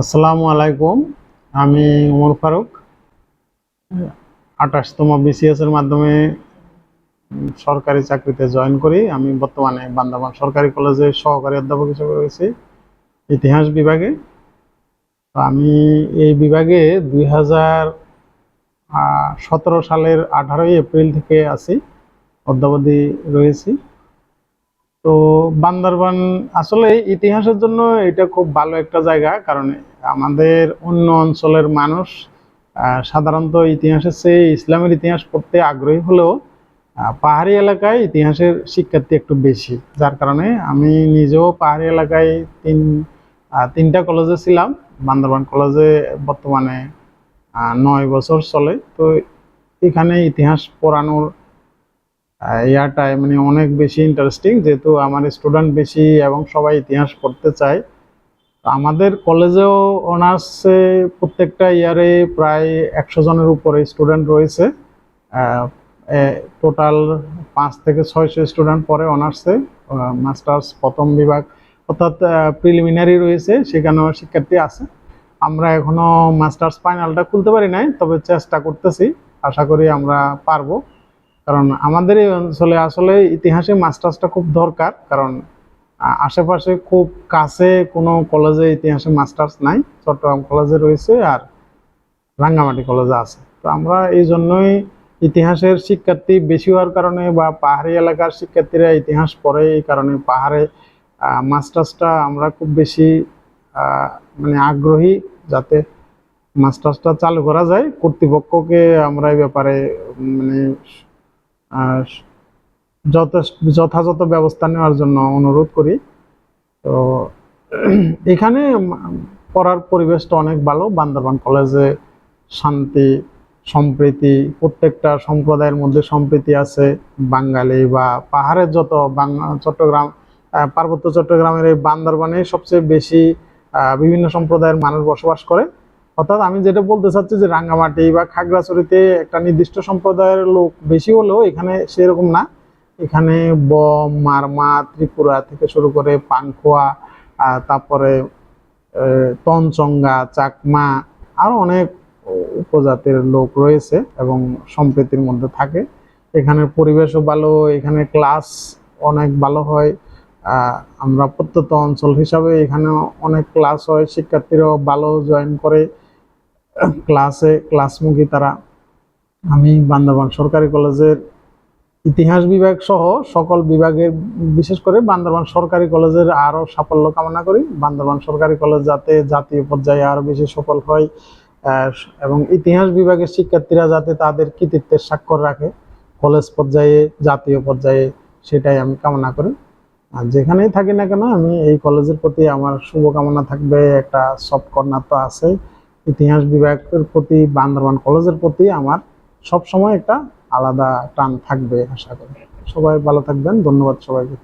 আসসালামু আলাইকুম। আমি উমর ফারুক। আঠাশতম বিসিএস এর মাধ্যমে সরকারি চাকরিতে জয়েন করি। আমি বর্তমানে বান্দাবান সরকারি কলেজে সহকারী অধ্যাপক হিসেবে রয়েছি ইতিহাস বিভাগে। আমি এই বিভাগে দুই সতেরো সালের আঠারোই এপ্রিল থেকে আছি, অদ্যাবধি রয়েছি। তো বান্দরবান আসলে ইতিহাসের জন্য এটা খুব ভালো একটা জায়গা, কারণ আমাদের অন্য অঞ্চলের মানুষ সাধারণত ইতিহাসের চেয়ে ইসলামের ইতিহাস পড়তে আগ্রহী হলেও পাহাড়ি এলাকায় ইতিহাসের শিক্ষার্থী একটু বেশি। যার কারণে আমি নিজেও পাহাড়ি এলাকায় তিন তিনটা কলেজে ছিলাম। বান্দরবান কলেজে বর্তমানে নয় বছর চলে। তো এখানে ইতিহাস পড়ানোর আহ, ইয়াটাই মানে অনেক বেশি ইন্টারেস্টিং যেহেতু আমার স্টুডেন্ট বেশি এবং সবাই ইতিহাস পড়তে চায়। আমাদের কলেজেও অনার্সে প্রত্যেকটা ইয়ারে প্রায় একশো জনের উপরে স্টুডেন্ট রয়েছে। টোটাল পাঁচ থেকে ছয়শো স্টুডেন্ট পরে অনার্সে। মাস্টার্স প্রথম বিভাগ অর্থাৎ প্রিলিমিনারি রয়েছে সেখানেও শিক্ষার্থী আছে। আমরা এখনও মাস্টার্স ফাইনালটা খুলতে পারি নাই তবে চেষ্টা করতেছি। আশা করি আমরা পারব। কারণ আমাদের এই অঞ্চলে আসলে ইতিহাসে মাস্টার্সটা খুব দরকার, কারণ আশেপাশে খুব কাছে কোনো কলেজে ইতিহাসে মাস্টার্স নাই, চট্টগ্রাম কলেজে রয়েছে আর রাঙ্গামাটি কলেজে আছে। তো আমরা এই জন্যই ইতিহাসের শিক্ষার্থী বেশি হওয়ার কারণে বা পাহাড়ি এলাকার শিক্ষার্থীরা ইতিহাস পড়ে এই কারণে পাহাড়ে মাস্টার্সটা আমরা খুব বেশি মানে আগ্রহী যাতে মাস্টার্সটা চালু করা যায়। কর্তৃপক্ষকে আমরা এই ব্যাপারে মানে যথাযথ ব্যবস্থা নেওয়ার জন্য অনুরোধ করি। তো এখানে পড়ার পরিবেশটা অনেক ভালো। বান্দরবান কলেজে শান্তি, সম্প্রীতি, প্রত্যেকটা সম্প্রদায়ের মধ্যে সম্প্রীতি আছে। বাঙালি বা পাহাড়ের যত চট্টগ্রাম পার্বত্য চট্টগ্রামের এই বান্দরবানে সবচেয়ে বেশি বিভিন্ন সম্প্রদায়ের মানুষ বসবাস করে। অর্থাৎ আমি যেটা বলতে চাচ্ছি যে রাঙ্গামাটি বা খাগড়াছড়িতে একটা নির্দিষ্ট সম্প্রদায়ের লোক বেশি হলেও এখানে সেরকম না। এখানে বম, মারমা, ত্রিপুরা থেকে শুরু করে পাংখোয়া তারপরে তনচঙ্গা চাকমা আরও অনেক উপজাতির লোক রয়েছে এবং সম্প্রীতির মধ্যে থাকে। এখানের পরিবেশও ভালো, এখানে ক্লাস অনেক ভালো হয়। আমরা প্রত্যন্ত অঞ্চল হিসাবে এখানে অনেক ক্লাস হয়, শিক্ষার্থীরাও ভালো জয়েন করে। ক্লাসে, ক্লাসমুখী তারা, আমি বান্দরবান সরকারি কলেজের ইতিহাস বিভাগ সহ সকল বিভাগের, বিশেষ করে বান্দরবান সরকারি কলেজের আরও সাফল্য কামনা করি। বান্দরবান সরকারি কলেজ যাতে জাতীয় পর্যায়ে আরও বেশি সফল হয় এবং ইতিহাস বিভাগের শিক্ষার্থীরা যাতে তাদের কৃতিত্বের স্বাক্ষর রাখে, কলেজ পর্যায়ে, জাতীয় পর্যায়ে, সেটাই আমি কামনা করি। আর যেখানেই থাকি না কেন, আমি এই কলেজের প্রতি আমার শুভকামনা থাকবে, একটা সফট কর্নার তো আছে ইতিহাস বিভাগের প্রতি বান্দরবান কলেজের প্রতি আমার সব সময় একটা আলাদা টান থাকবে, আশা করি। সবাই ভালো থাকবেন, ধন্যবাদ সবাইকে।